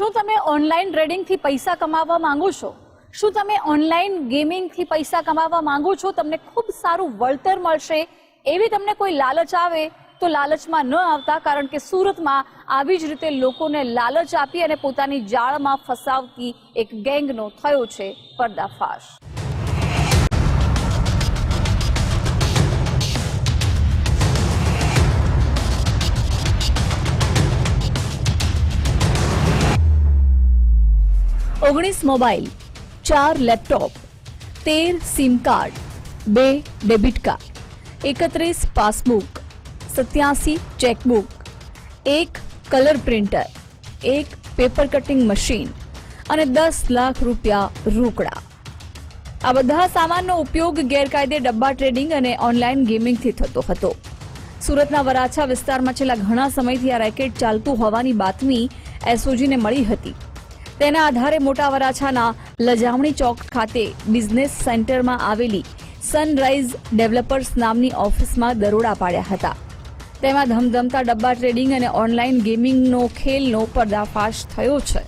શું તમે ઓનલાઈન ટ્રેડિંગથી પૈસા કમાવવા માંગો છો? શું તમે ઓનલાઈન ગેમિંગથી પૈસા કમાવવા માંગો છો? તમને ખૂબ સારું વળતર મળશે. એવી તમને કોઈ લાલચ આવે તો લાલચમાં ન આવતા, કારણ કે સુરતમાં આવી જ રીતે લોકોને લાલચ આપી અને પોતાની જાળમાં ફસાવતી એક ગેંગનો થયો છે પર્દાફાશ. ઓગણીસ મોબાઈલ, ચાર લેપટોપ, તેર સિમ કાર્ડ, બે ડેબિટ કાર્ડ, એકત્રીસ પાસબુક, સત્યાસી ચેકબુક, એક કલર પ્રિન્ટર, એક પેપર કટિંગ મશીન અને દસ લાખ રૂપિયા રોકડા. આ બધા સામાનનો ઉપયોગ ગેરકાયદે ડબ્બા ટ્રેડિંગ અને ઓનલાઈન ગેમિંગથી થતો હતો. સુરતના વરાછા વિસ્તારમાં છેલ્લા ઘણા સમયથી આ રેકેટ ચાલતું હોવાની બાતમી એસઓજીને મળી હતી. તેના આધારે મોટા વરાછાના લજામણી ચોક ખાતે બિઝનેસ સેન્ટરમાં આવેલી સનરાઈઝ ડેવલપર્સ નામની ઓફિસમાં દરોડા પાડ્યા હતા. તેમાં ધમધમતા ડબ્બા ટ્રેડિંગ અને ઓનલાઈન ગેમિંગનો ખેલનો પર્દાફાશ થયો છે.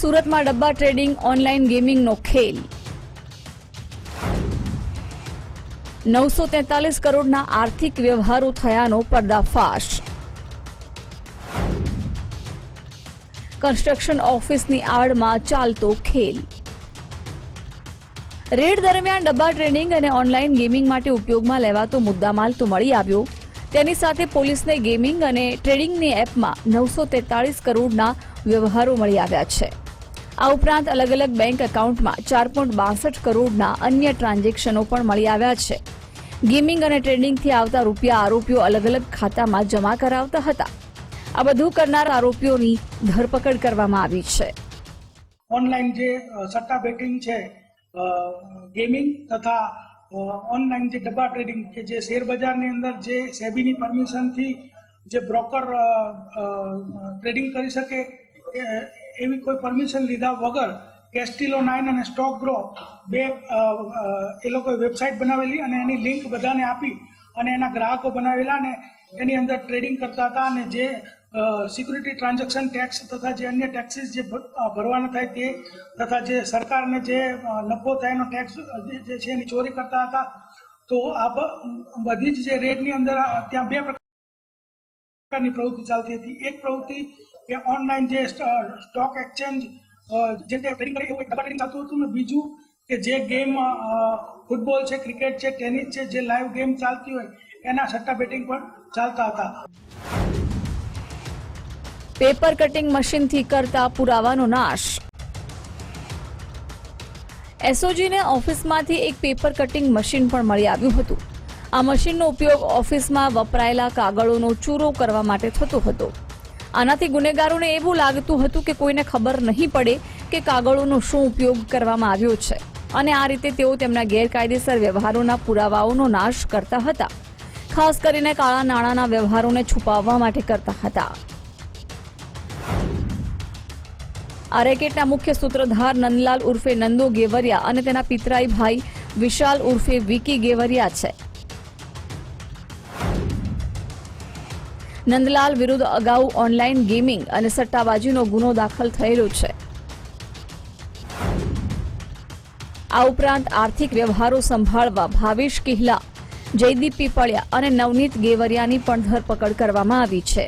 સુરતમાં ડબ્બા ટ્રેડિંગ ઓનલાઈન ગેમિંગનો ખેલ. નવસો તેતાલીસ કરોડના આર્થિક વ્યવહારો થયાનો પર્દાફાશ. કન્સ્ટ્રક્શન ઓફિસની આડમાં ચાલતો ખેલ. રેડ દરમિયાન ડબ્બા ટ્રેડિંગ અને ઓનલાઈન ગેમિંગ માટે ઉપયોગમાં લેવાતો મુદ્દામાલ તો મળી આવ્યો. તેની સાથે પોલીસને ગેમિંગ અને ટ્રેડિંગની એપમાં નવસો તેતાળીસ કરોડના વ્યવહારો મળી આવ્યા છે. આ ઉપરાંત અલગ અલગ બેંક એકાઉન્ટમાં ચાર પોઈન્ટ બાસઠ કરોડના અન્ય ટ્રાન્ઝેક્શનો પણ મળી આવ્યા છે. ગેમિંગ અને ટ્રેડિંગથી આવતા રૂપિયા આરોપીઓ અલગ અલગ ખાતામાં જમા કરાવતા હતા. આ બધું કરનાર આરોપીઓની ધરપકડ કરવામાં આવી છે. ઓનલાઈન જે સટ્ટા બેટિંગ છે ગેમિંગ તથા ઓનલાઈન જે ડબ્બા ટ્રેડિંગ કે જે શેર બજારની અંદર જે સેબીની પરમિશનથી જે બ્રોકર ટ્રેડિંગ કરી શકે એવી કોઈ પરમિશન લીધા વગર કેસ્ટિલો નાઇન અને સ્ટોક ગ્રો બે એ લોકોએ વેબસાઇટ બનાવેલી અને એની લિંક બધાને આપી અને એના ગ્રાહકો બનાવેલા અને એની અંદર ટ્રેડિંગ કરતા હતા અને જે સિક્યુરિટી ટ્રાન્ઝેક્શન ટેક્સ તથા જે અન્ય ટેક્સીસ જે ભરવાના થાય તે તથા જે સરકારને જે નફો થાય એનો ટેક્સ જે છે એની ચોરી કરતા હતા, તો આ બધી જ જે રેડની અંદર ત્યાં બે પ્રકારની પ્રવૃત્તિ ચાલતી હતી. એક પ્રવૃત્તિ કે ઓનલાઈન જે સ્ટોક એક્સચેન્જ જે તે ટ્રેડિંગ કરે, એવું ચાલતું હતું ને બીજું કે જે ગેમ ફૂટબોલ છે ક્રિકેટ છે ટેનિસ છે, જે લાઈવ ગેમ ચાલતી હોય, એના સટ્ટા બેટિંગ પણ ચાલતા હતા. પેપર કટિંગ મશીનથી કરતા પુરાવાનો નાશ. એસઓજીને ઓફિસમાંથી એક પેપર કટિંગ મશીન પણ મળી આવ્યું હતું. આ મશીનનો ઉપયોગ ઓફિસમાં વપરાયેલા કાગળોનો ચૂરો કરવા માટે થતો હતો. આનાથી ગુનેગારોને એવું લાગતું હતું કે કોઈને ખબર નહીં પડે કે કાગળોનો શું ઉપયોગ કરવામાં આવ્યો છે. અને આ રીતે તેઓ તેમના ગેરકાયદેસર વ્યવહારોના પુરાવાઓનો નાશ કરતા હતા. ખાસ કરીને કાળા નાણાંના વ્યવહારોને છુપાવવા માટે કરતા હતા. આ રેકેટના મુખ્ય સૂત્રધાર નંદલાલ ઉર્ફે નંદો ગેવરિયા અને તેના પિતરાઈ ભાઈ વિશાલ ઉર્ફે વિકી ગેવરિયા છે. નંદલાલ વિરુદ્ધ અગાઉ ઓનલાઈન ગેમિંગ અને સટ્ટાબાજીનો ગુનો દાખલ થયેલો છે. આ ઉપરાંત આર્થિક વ્યવહારો સંભાળવા ભાવેશ કિહલા જયદીપ પીપળિયા અને નવનીત ગેવરિયાની પણ ધરપકડ કરવામાં આવી છે.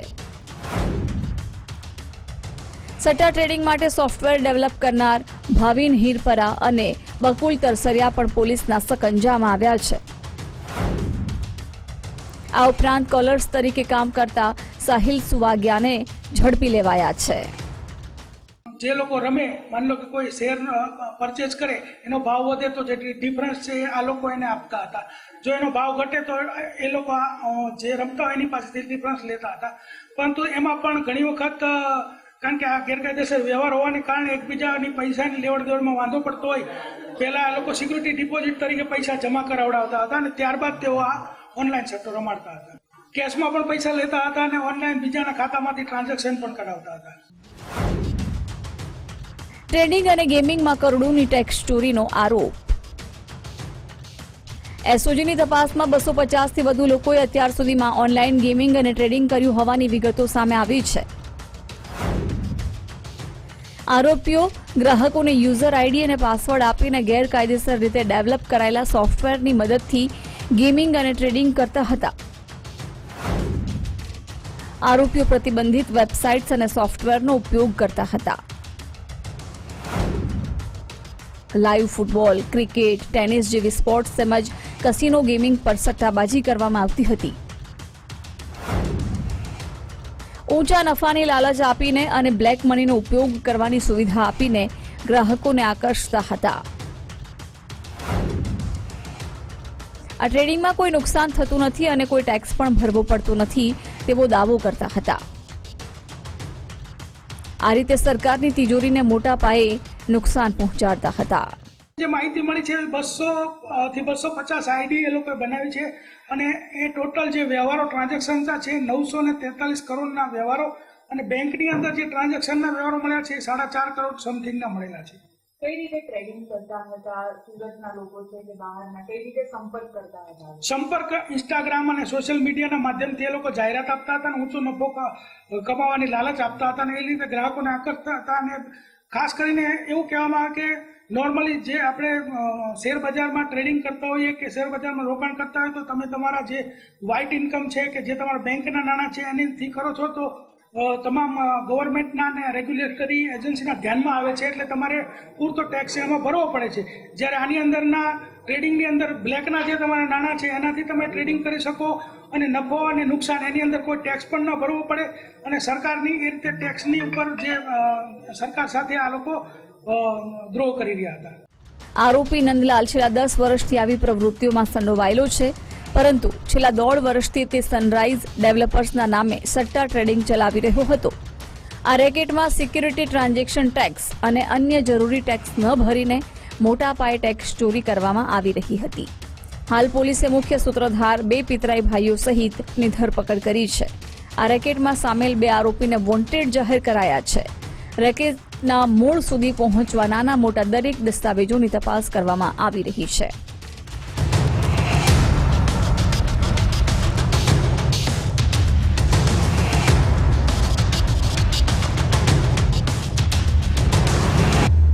સટ્ટા ટ્રેડિંગ માટે સોફ્ટવેર ડેવલપ કરનાર ભાવિન હીરપરા અને બકુલ તરસરિયા પણ પોલીસના સકંજામાં આવ્યા છે. આ ઉપરાંત કોલર્સ તરીકે કામ કરતા સાહિલ સુવાગ્યાને ઝડપી લેવાયા છે. જે લોકો રમે, માની લો કે કોઈ શેર પરચેસ કરે, એનો ભાવ વધે તો જે ડિફરન્સ છે આ લોકો એને આપતા હતા. જો એનો ભાવ ઘટે તો એ લોકો જે રમતા હોય એની પાસેથી ડિફરન્સ લેતા હતા. પરંતુ એમાં પણ ઘણી વખત કારણ કે આ ગેરકાયદેસર વ્યવહાર હોવાને કારણે એકબીજાની પૈસાની લેવડ દેવડમાં વાંધો પડતો હોય. પહેલાં આ લોકો સિક્યુરિટી ડિપોઝિટ તરીકે પૈસા જમા કરાવડાવતા હતા અને ત્યારબાદ તેઓ આ ઓનલાઈન સટ્ટો રમાડતા હતા. કેશમાં પણ પૈસા લેતા હતા અને ઓનલાઈન બીજાના ખાતામાંથી ટ્રાન્ઝેક્શન પણ કરાવતા હતા. ટ્રેડિંગ અને ગેમિંગમાં કરોડોની ટેક્સ ચોરીનો આરોપ. એસઓજીની તપાસમાં બસો પચાસથી વધુ લોકોએ અત્યાર સુધીમાં ઓનલાઈન ગેમિંગ અને ટ્રેડિંગ કર્યું હોવાની વિગતો સામે આવી છે. આરોપીઓ ગ્રાહકોને યુઝર આઈડી અને પાસવર્ડ આપીને ગેરકાયદેસર રીતે ડેવલપ કરાયેલા સોફ્ટવેરની મદદથી ગેમિંગ અને ટ્રેડિંગ કરતા હતા. આરોપીઓ પ્રતિબંધિત વેબસાઇટ્સ અને સોફ્ટવેરનો ઉપયોગ કરતા હતા. લાઈવ ફૂટબોલ, ક્રિકેટ, ટેનિસ જેવી સ્પોર્ટ્સ તેમજ કસિનો ગેમિંગ પર સટ્ટાબાજી કરવામાં આવતી હતી. ઊંચા નફાની લાલચ આપીને અને બ્લેક મનીનો ઉપયોગ કરવાની સુવિધા આપીને ગ્રાહકોને આકર્ષતા હતા. આ ટ્રેડિંગમાં કોઈ નુકસાન થતું નથી અને કોઈ ટેક્સ પણ ભરવો પડતો નથી તેવો દાવો કરતા હતા. આ રીતે સરકારની તિજોરીને મોટા પાયે નુકસાન પહોંચાડતા હતા. જે માહિતી મળી છે બસો થી બસો પચાસ આઈડી એ લોકોએ બનાવી છે અને એ ટોટલ જે વ્યવહારો ટ્રાન્ઝેક્શનના છે નવસો ને તેતાલીસ કરોડના વ્યવહારો અને બેંકની અંદર જે ટ્રાન્ઝેક્શનના વ્યવહારો મળ્યા છે એ સાડા ચાર કરોડ સમથિંગના મળેલા છે. કઈ રીતે ટ્રેડિંગ કરતા હતા સુરતના લોકો છે કે બહારના કઈ રીતે સંપર્ક કરતા હતા? સંપર્ક ઇન્સ્ટાગ્રામ અને સોશિયલ મીડિયાના માધ્યમથી એ લોકો જાહેરાત આપતા હતા અને ઊંચો નફો કમાવાની લાલચ આપતા હતા અને એ રીતે ગ્રાહકોને આકર્ષતા હતા અને ખાસ કરીને એવું કહેવામાં આવે કે નોર્મલી જે આપણે શેર બજારમાં ટ્રેડિંગ કરતા હોઈએ કે શેર બજારમાં રોકાણ કરતા હોય તો તમે તમારા જે વ્હાઇટ ઇન્કમ છે કે જે તમારા બેંકના નાણાં છે એનીથી કરો છો તો તમામ ગવર્મેન્ટના અને રેગ્યુલેટરી એજન્સીના ધ્યાનમાં આવે છે એટલે તમારે પૂરતો ટેક્સ એમાં ભરવો પડે છે. જ્યારે આની અંદરના ટ્રેડિંગની અંદર બ્લેકના જે તમારા નાણાં છે એનાથી તમે ટ્રેડિંગ કરી શકો અને નફો અને નુકસાન એની અંદર કોઈ ટેક્સ પણ ન ભરવો પડે અને સરકારની એ રીતે ટેક્સની ઉપર જે સરકાર સાથે આ લોકો દ્રોહ કરી રહ્યા હતા. આરોપી નંદલાલ છેલ્લા દસ વર્ષથી આવી પ્રવૃત્તિઓમાં સંડોવાયેલો છે. પરંતુ છેલ્લા દોઢ વર્ષથી તે સનરાઈઝ ડેવલપર્સના નામે સટ્ટા ટ્રેડિંગ ચલાવી રહ્યો હતો. આ રેકેટમાં સિક્યુરિટી ટ્રાન્ઝેક્શન ટેક્સ અને અન્ય જરૂરી ટેક્સ ન ભરીને મોટા પાયે ટેક્સ ચોરી કરવામાં આવી રહી હતી. હાલ પોલીસે મુખ્ય સૂત્રધાર, બે પિતરાઈ ભાઈઓ સહિતની ધરપકડ કરી છે. આ રેકેટમાં સામેલ બે આરોપીને વોન્ટેડ જાહેર કરાયા છે. રેકેટના મૂળ સુધી પહોંચવા નાના મોટા દરેક દસ્તાવેજોની તપાસ કરવામાં આવી રહી છે.